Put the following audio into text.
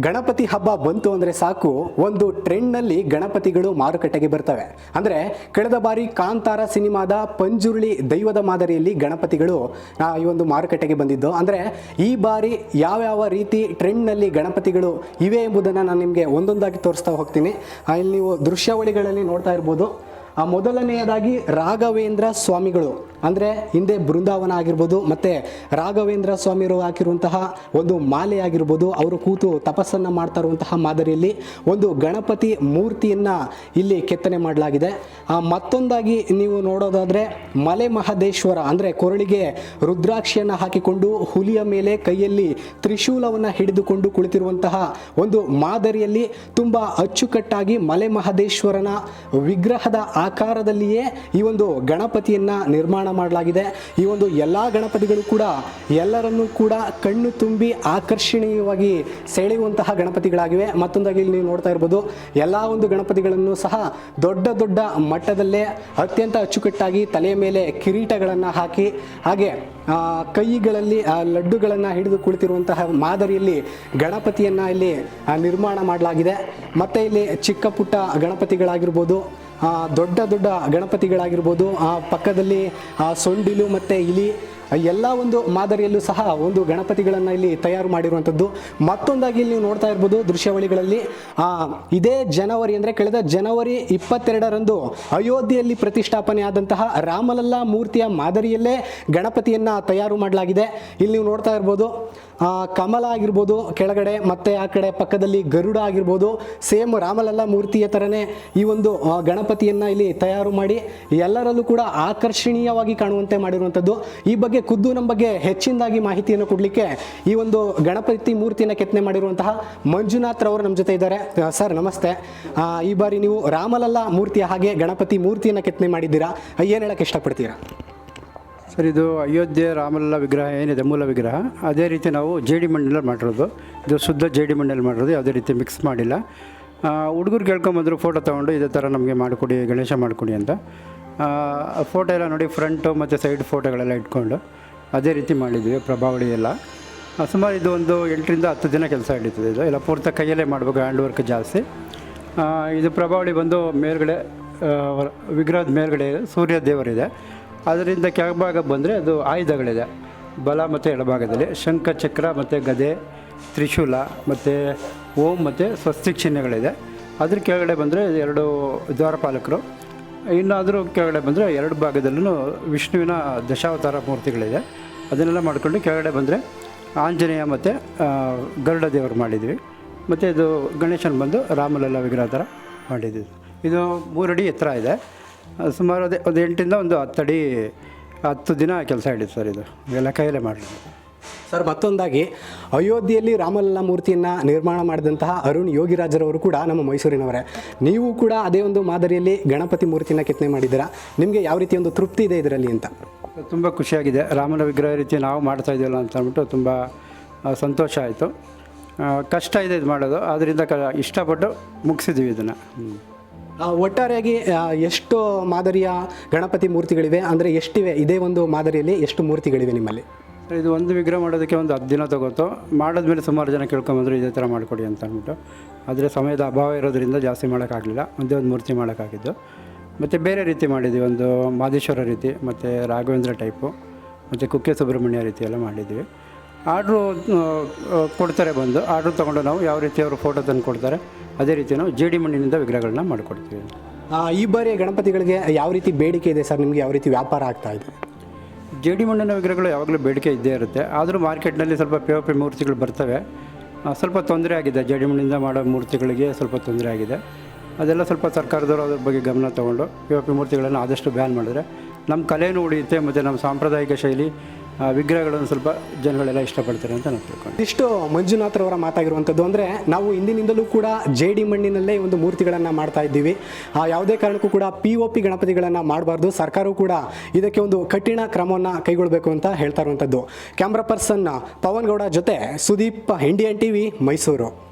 ಗಣಪತಿ ಹಬ್ಬ ಬಂತು ಅಂದರೆ ಸಾಕು, ಒಂದು ಟ್ರೆಂಡ್ನಲ್ಲಿ ಗಣಪತಿಗಳು ಮಾರುಕಟ್ಟೆಗೆ ಬರ್ತವೆ. ಅಂದರೆ ಕಳೆದ ಬಾರಿ ಕಾಂತಾರ ಸಿನಿಮಾದ ಪಂಜುರುಳಿ ದೈವದ ಮಾದರಿಯಲ್ಲಿ ಗಣಪತಿಗಳು ಈ ಒಂದು ಮಾರುಕಟ್ಟೆಗೆ ಬಂದಿದ್ದು. ಅಂದರೆ ಈ ಬಾರಿ ಯಾವ್ಯಾವ ರೀತಿ ಟ್ರೆಂಡ್ನಲ್ಲಿ ಗಣಪತಿಗಳು ಇವೆ ಎಂಬುದನ್ನು ನಾನು ನಿಮಗೆ ಒಂದೊಂದಾಗಿ ತೋರಿಸ್ತಾ ಹೋಗ್ತೀನಿ. ಇಲ್ಲಿ ನೀವು ದೃಶ್ಯಾವಳಿಗಳಲ್ಲಿ ನೋಡ್ತಾ ಇರ್ಬೋದು. ಆ, ಮೊದಲನೆಯದಾಗಿ ರಾಘವೇಂದ್ರ ಸ್ವಾಮಿಗಳು. ಅಂದರೆ ಹಿಂದೆ ಬೃಂದಾವನ ಆಗಿರ್ಬೋದು, ಮತ್ತು ರಾಘವೇಂದ್ರ ಸ್ವಾಮಿಯವರು ಹಾಕಿರುವಂತಹ ಒಂದು ಮಾಲೆ ಆಗಿರ್ಬೋದು, ಅವರು ಕೂತು ತಪಸ್ಸನ್ನು ಮಾಡ್ತಾ ಇರುವಂತಹ ಮಾದರಿಯಲ್ಲಿ ಒಂದು ಗಣಪತಿ ಮೂರ್ತಿಯನ್ನು ಇಲ್ಲಿ ಕೆತ್ತನೆ ಮಾಡಲಾಗಿದೆ. ಮತ್ತೊಂದಾಗಿ ನೀವು ನೋಡೋದಾದರೆ ಮಲೆ ಮಹದೇಶ್ವರ, ಅಂದರೆ ಕೊರಳಿಗೆ ರುದ್ರಾಕ್ಷಿಯನ್ನು ಹಾಕಿಕೊಂಡು ಹುಲಿಯ ಮೇಲೆ ಕೈಯಲ್ಲಿ ತ್ರಿಶೂಲವನ್ನು ಹಿಡಿದುಕೊಂಡು ಕುಳಿತಿರುವಂತಹ ಒಂದು ಮಾದರಿಯಲ್ಲಿ ತುಂಬ ಅಚ್ಚುಕಟ್ಟಾಗಿ ಮಲೆ ಮಹದೇಶ್ವರನ ವಿಗ್ರಹದ ಆಕಾರದಲ್ಲಿಯೇ ಈ ಒಂದು ಗಣಪತಿಯನ್ನು ನಿರ್ಮಾಣ ಮಾಡಲಾಗಿದೆ. ಈ ಒಂದು ಎಲ್ಲ ಗಣಪತಿಗಳು ಕೂಡ ಎಲ್ಲರನ್ನೂ ಕೂಡ ಕಣ್ಣು ತುಂಬಿ ಆಕರ್ಷಣೀಯವಾಗಿ ಸೆಳೆಯುವಂತಹ ಗಣಪತಿಗಳಾಗಿವೆ. ಮತ್ತೊಂದಾಗಿ ಇಲ್ಲಿ ನೀವು ನೋಡ್ತಾ ಇರ್ಬೋದು, ಎಲ್ಲ ಒಂದು ಗಣಪತಿಗಳನ್ನು ಸಹ ದೊಡ್ಡ ದೊಡ್ಡ ಮಟ್ಟದಲ್ಲೇ ಅತ್ಯಂತ ಅಚ್ಚುಕಟ್ಟಾಗಿ ತಲೆಯ ಮೇಲೆ ಕಿರೀಟಗಳನ್ನು ಹಾಕಿ, ಹಾಗೆ ಕೈಗಳಲ್ಲಿ ಲಡ್ಡುಗಳನ್ನು ಹಿಡಿದು ಕುಳಿತಿರುವಂತಹ ಮಾದರಿಯಲ್ಲಿ ಗಣಪತಿಯನ್ನು ಇಲ್ಲಿ ನಿರ್ಮಾಣ ಮಾಡಲಾಗಿದೆ. ಮತ್ತು ಇಲ್ಲಿ ಚಿಕ್ಕ ಪುಟ್ಟ ಗಣಪತಿಗಳಾಗಿರ್ಬೋದು ದೊಡ್ಡ ದೊಡ್ಡ ಗಣಪತಿಗಳಾಗಿರ್ಬೋದು ಆ ಪಕ್ಕದಲ್ಲಿ ಆ, ಸೊಂಡಿಲು ಮತ್ತು ಇಲಿ ಎಲ್ಲ ಒಂದು ಮಾದರಿಯಲ್ಲೂ ಸಹ ಒಂದು ಗಣಪತಿಗಳನ್ನು ಇಲ್ಲಿ ತಯಾರು ಮಾಡಿರುವಂಥದ್ದು. ಮತ್ತೊಂದಾಗಿ ಇಲ್ಲಿ ನೀವು ನೋಡ್ತಾ ಇರ್ಬೋದು ದೃಶ್ಯಾವಳಿಗಳಲ್ಲಿ ಇದೇ ಜನವರಿ ಅಂದರೆ ಕಳೆದ ಜನವರಿ ಇಪ್ಪತ್ತೆರಡರಂದು ಅಯೋಧ್ಯೆಯಲ್ಲಿ ಪ್ರತಿಷ್ಠಾಪನೆ ಆದಂತಹ ರಾಮಲಲ್ಲಾ ಮೂರ್ತಿಯ ಮಾದರಿಯಲ್ಲೇ ಗಣಪತಿಯನ್ನು ತಯಾರು ಮಾಡಲಾಗಿದೆ. ಇಲ್ಲಿ ನೀವು ನೋಡ್ತಾ ಇರ್ಬೋದು ಕಮಲ ಆಗಿರ್ಬೋದು ಕೆಳಗಡೆ, ಮತ್ತೆ ಆ ಕಡೆ ಪಕ್ಕದಲ್ಲಿ ಗರುಡ ಆಗಿರ್ಬೋದು, ಸೇಮ್ ರಾಮಲಲ್ಲ ಮೂರ್ತಿಯ ಥರನೇ ಈ ಒಂದು ಗಣಪತಿಯನ್ನು ಇಲ್ಲಿ ತಯಾರು ಮಾಡಿ, ಎಲ್ಲರಲ್ಲೂ ಕೂಡ ಆಕರ್ಷಣೀಯವಾಗಿ ಕಾಣುವಂತೆ ಮಾಡಿರುವಂಥದ್ದು. ಈ ಬಗ್ಗೆ ಖುದ್ದು ನಮ್ಮ ಬಗ್ಗೆ ಹೆಚ್ಚಿನದಾಗಿ ಮಾಹಿತಿಯನ್ನು ಕೊಡಲಿಕ್ಕೆ ಈ ಒಂದು ಗಣಪತಿ ಮೂರ್ತಿಯನ್ನು ಕೆತ್ತನೆ ಮಾಡಿರುವಂತಹ ಮಂಜುನಾಥ್ ರವರು ನಮ್ಮ ಜೊತೆ ಇದ್ದಾರೆ. ಸರ್, ನಮಸ್ತೆ. ಈ ಬಾರಿ ನೀವು ರಾಮಲಲ್ಲ ಮೂರ್ತಿಯ ಹಾಗೆ ಗಣಪತಿ ಮೂರ್ತಿಯನ್ನು ಕೆತ್ತನೆ ಮಾಡಿದ್ದೀರಾ? ಏನು ಹೇಳಕ್ಕೆ ಇಷ್ಟಪಡ್ತೀರಾ? ಸರ್ ಇದು ಅಯೋಧ್ಯೆ ರಾಮಲಲ್ಲ ವಿಗ್ರಹ ಏನಿದೆ, ಮೂಲ ವಿಗ್ರಹ, ಅದೇ ರೀತಿ ನಾವು ಜೇಡಿ ಮಣ್ಣಲ್ಲಿ ಮಾಡಿರೋದು. ಇದು ಶುದ್ಧ ಜೇಡಿ ಮಣ್ಣಲ್ಲಿ ಮಾಡಿರೋದು, ಯಾವುದೇ ರೀತಿ ಮಿಕ್ಸ್ ಮಾಡಿಲ್ಲ. ಹುಡುಗರು ಕೇಳ್ಕೊಂಬಂದರು ಫೋಟೋ ತೊಗೊಂಡು, ಇದೇ ಥರ ನಮಗೆ ಮಾಡಿಕೊಡಿ, ಗಣೇಶ ಮಾಡಿಕೊಡಿ ಅಂತ. ಫೋಟೋ ಎಲ್ಲ ನೋಡಿ ಫ್ರಂಟು ಮತ್ತು ಸೈಡ್ ಫೋಟೋಗಳೆಲ್ಲ ಇಟ್ಕೊಂಡು, ಅದೇ ರೀತಿ ಮಾಡಿದ್ವಿ, ಪ್ರಭಾವಳಿ ಎಲ್ಲ. ಸುಮಾರು ಇದು ಒಂದು ಎಂಟರಿಂದ ಹತ್ತು ದಿನ ಕೆಲಸ ಹಿಡಿತದೆ ಇದು. ಎಲ್ಲ ಪೂರ್ತಿ ಕೈಯಲ್ಲೇ ಮಾಡಬೇಕು ಹ್ಯಾಂಡ್ ವರ್ಕ್ ಜಾಸ್ತಿ. ಇದು ಪ್ರಭಾವಳಿ ಬಂದು ಮೇಲ್ಗಡೆ ವಿಗ್ರಹದ ಮೇಲ್ಗಡೆ ಸೂರ್ಯ ದೇವರಿದೆ. ಅದರಿಂದ ಕೆಳಭಾಗ ಬಂದರೆ ಅದು ಆಯುಧಗಳಿದೆ. ಬಲ ಮತ್ತು ಎಡಭಾಗದಲ್ಲಿ ಶಂಖ, ಚಕ್ರ ಮತ್ತು ಗದೆ, ತ್ರಿಶೂಲ ಮತ್ತು ಓಂ ಮತ್ತು ಸ್ವಸ್ತಿಕ್ ಚಿಹ್ನೆಗಳಿದೆ. ಅದ್ರ ಕೆಳಗಡೆ ಬಂದರೆ ಎರಡು ದ್ವಾರಪಾಲಕರು. ಇನ್ನಾದರೂ ಕೆಳಗಡೆ ಬಂದರೆ ಎರಡು ಭಾಗದಲ್ಲೂ ವಿಷ್ಣುವಿನ ದಶಾವತಾರ ಮೂರ್ತಿಗಳಿದೆ. ಅದನ್ನೆಲ್ಲ ಮಾಡಿಕೊಂಡು ಕೆಳಗಡೆ ಬಂದರೆ ಆಂಜನೇಯ ಮತ್ತು ಗರುಡ ದೇವರು ಮಾಡಿದ್ವಿ. ಮತ್ತು ಇದು ಗಣೇಶನ ಬಂದು ರಾಮಲಲ್ಲ ವಿಗ್ರಹ ಥರ ಮಾಡಿದ್ವಿ. ಇದು ಮೂರಡಿ ಎತ್ತರ ಇದೆ. ಸುಮಾರು ಅದೇ ಒಂದು ಎಂಟಿಂದ ಒಂದು ಹತ್ತಡಿ ಹತ್ತು ದಿನ ಕೆಲಸ ಹಿಡಿತು ಸರ್ ಇದು. ಎಲ್ಲ ಕೈಯಲ್ಲೇ ಮಾಡಿ ಸರ್ ಮತ್ತೊಂದಾಗಿ ಅಯೋಧ್ಯೆಯಲ್ಲಿ ರಾಮಲಲ್ಲ ಮೂರ್ತಿಯನ್ನು ನಿರ್ಮಾಣ ಮಾಡಿದಂತಹ ಅರುಣ್ ಯೋಗಿರಾಜರವರು ಕೂಡ ನಮ್ಮ ಮೈಸೂರಿನವರೇ. ನೀವು ಕೂಡ ಅದೇ ಒಂದು ಮಾದರಿಯಲ್ಲಿ ಗಣಪತಿ ಮೂರ್ತಿನ ಕೆತ್ತನೆ ಮಾಡಿದ್ದೀರಾ? ನಿಮಗೆ ಯಾವ ರೀತಿ ಒಂದು ತೃಪ್ತಿ ಇದೆ ಇದರಲ್ಲಿ ಅಂತ? ತುಂಬ ಖುಷಿಯಾಗಿದೆ. ರಾಮನ ವಿಗ್ರಹ ರೀತಿ ನಾವು ಮಾಡ್ತಾ ಇದ್ದೀವಲ್ಲ ಅಂತ ಅಂದ್ಬಿಟ್ಟು ತುಂಬ ಸಂತೋಷ ಆಯಿತು. ಕಷ್ಟ ಇದೆ ಇದು ಮಾಡೋದು. ಆದ್ದರಿಂದ ಕ ಇಷ್ಟಪಟ್ಟು ಮುಗಿಸಿದ್ವಿ ಇದನ್ನು. ಒಟ್ಟಾರೆಯಾಗಿ ಎಷ್ಟು ಮಾದರಿಯ ಗಣಪತಿ ಮೂರ್ತಿಗಳಿವೆ ಅಂದರೆ ಎಷ್ಟಿವೆ? ಇದೇ ಒಂದು ಮಾದರಿಯಲ್ಲಿ ಎಷ್ಟು ಮೂರ್ತಿಗಳಿವೆ ನಿಮ್ಮಲ್ಲಿ? ಇದು ಒಂದು ವಿಗ್ರಹ ಮಾಡೋದಕ್ಕೆ ಒಂದು ಹತ್ತು ದಿನ ತಗೋತು. ಮಾಡಿದ್ಮೇಲೆ ಸುಮಾರು ಜನ ಕೇಳ್ಕೊಂಬಂದ್ರು ಇದೇ ಥರ ಮಾಡಿಕೊಡಿ ಅಂತ ಅಂದ್ಬಿಟ್ಟು. ಆದರೆ ಸಮಯದ ಅಭಾವ ಇರೋದ್ರಿಂದ ಜಾಸ್ತಿ ಮಾಡೋಕ್ಕಾಗಲಿಲ್ಲ. ಒಂದೇ ಒಂದು ಮೂರ್ತಿ ಮಾಡೋಕ್ಕಾಗಿದ್ದು. ಮತ್ತು ಬೇರೆ ರೀತಿ ಮಾಡಿದ್ವಿ, ಒಂದು ಮಾದೇಶ್ವರ ರೀತಿ, ಮತ್ತು ರಾಘವೇಂದ್ರ ಟೈಪು ಮತ್ತು ಕುಕ್ಕೆ ಸುಬ್ರಹ್ಮಣ್ಯ ರೀತಿ ಎಲ್ಲ ಮಾಡಿದ್ವಿ. ಆರ್ಡ್ರು ಕೊಡ್ತಾರೆ ಬಂದು. ಆರ್ಡ್ರು ತೊಗೊಂಡು ನಾವು ಯಾವ ರೀತಿ ಅವರು ಫೋಟೋ ತಂದು ಕೊಡ್ತಾರೆ ಅದೇ ರೀತಿ ನಾವು ಜೇಡಿ ಡಿ ಮಣ್ಣಿನಿಂದ ವಿಗ್ರಹಗಳನ್ನ ಮಾಡಿಕೊಡ್ತೀವಿ. ಆ, ಈ ಬಾರಿ ಗಣಪತಿಗಳಿಗೆ ಯಾವ ರೀತಿ ಬೇಡಿಕೆ ಇದೆ ಸರ್? ನಿಮಗೆ ಯಾವ ರೀತಿ ವ್ಯಾಪಾರ ಆಗ್ತಾ ಇದೆ? ಜೇಡಿ ಮಣ್ಣಿನ ವಿಗ್ರಹಗಳು ಯಾವಾಗಲೂ ಬೇಡಿಕೆ ಇದ್ದೇ ಇರುತ್ತೆ. ಆದರೂ ಮಾರ್ಕೆಟ್ನಲ್ಲಿ ಸ್ವಲ್ಪ ಪಿ ಒ ಪಿ ಮೂರ್ತಿಗಳು ಬರ್ತವೆ. ಸ್ವಲ್ಪ ತೊಂದರೆ ಆಗಿದೆ. ಜೇಡಿ ಡಿ ಮಣ್ಣಿಂದ ಮಾಡೋ ಮೂರ್ತಿಗಳಿಗೆ ಸ್ವಲ್ಪ ತೊಂದರೆ ಆಗಿದೆ. ಅದೆಲ್ಲ ಸ್ವಲ್ಪ ಸರ್ಕಾರದವರು ಅದ್ರ ಬಗ್ಗೆ ಗಮನ ತೊಗೊಂಡು ಪಿ ಒ ಪಿ ಮೂರ್ತಿಗಳನ್ನು ಆದಷ್ಟು ಬ್ಯಾನ್ ಮಾಡಿದ್ರೆ ನಮ್ಮ ಕಲೆಯೂ ಉಳಿಯುತ್ತೆ ಮತ್ತು ನಮ್ಮ ಸಾಂಪ್ರದಾಯಿಕ ಶೈಲಿ ವಿಗ್ರಹಗಳನ್ನು ಸ್ವಲ್ಪ ಜನಗಳೆಲ್ಲ ಇಷ್ಟಪಡ್ತಾರೆ ಅಂತ ನಾವು ತಿಳ್ಕೊಂಡು ಇಷ್ಟು ಮಂಜುನಾಥ್ ರವರ ಮಾತಾಗಿರುವಂಥದ್ದು ಅಂದರೆ ನಾವು ಹಿಂದಿನಿಂದಲೂ ಕೂಡ ಜೆ ಡಿ ಮಣ್ಣಿನಲ್ಲೇ ಒಂದು ಮೂರ್ತಿಗಳನ್ನು ಮಾಡ್ತಾ ಇದ್ದೀವಿ. ಆ, ಯಾವುದೇ ಕಾರಣಕ್ಕೂ ಕೂಡ ಪಿ ಒ ಪಿ ಗಣಪತಿಗಳನ್ನು ಮಾಡಬಾರ್ದು. ಸರ್ಕಾರವು ಕೂಡ ಇದಕ್ಕೆ ಒಂದು ಕಠಿಣ ಕ್ರಮವನ್ನು ಕೈಗೊಳ್ಳಬೇಕು ಅಂತ ಹೇಳ್ತಾ ಇರುವಂಥದ್ದು. ಕ್ಯಾಮ್ರಾ ಪರ್ಸನ್ ಪವನ್ ಗೌಡ ಜೊತೆ ಸುದೀಪ್ ಇಂಡಿಯನ್ ಟಿವಿ ಮೈಸೂರು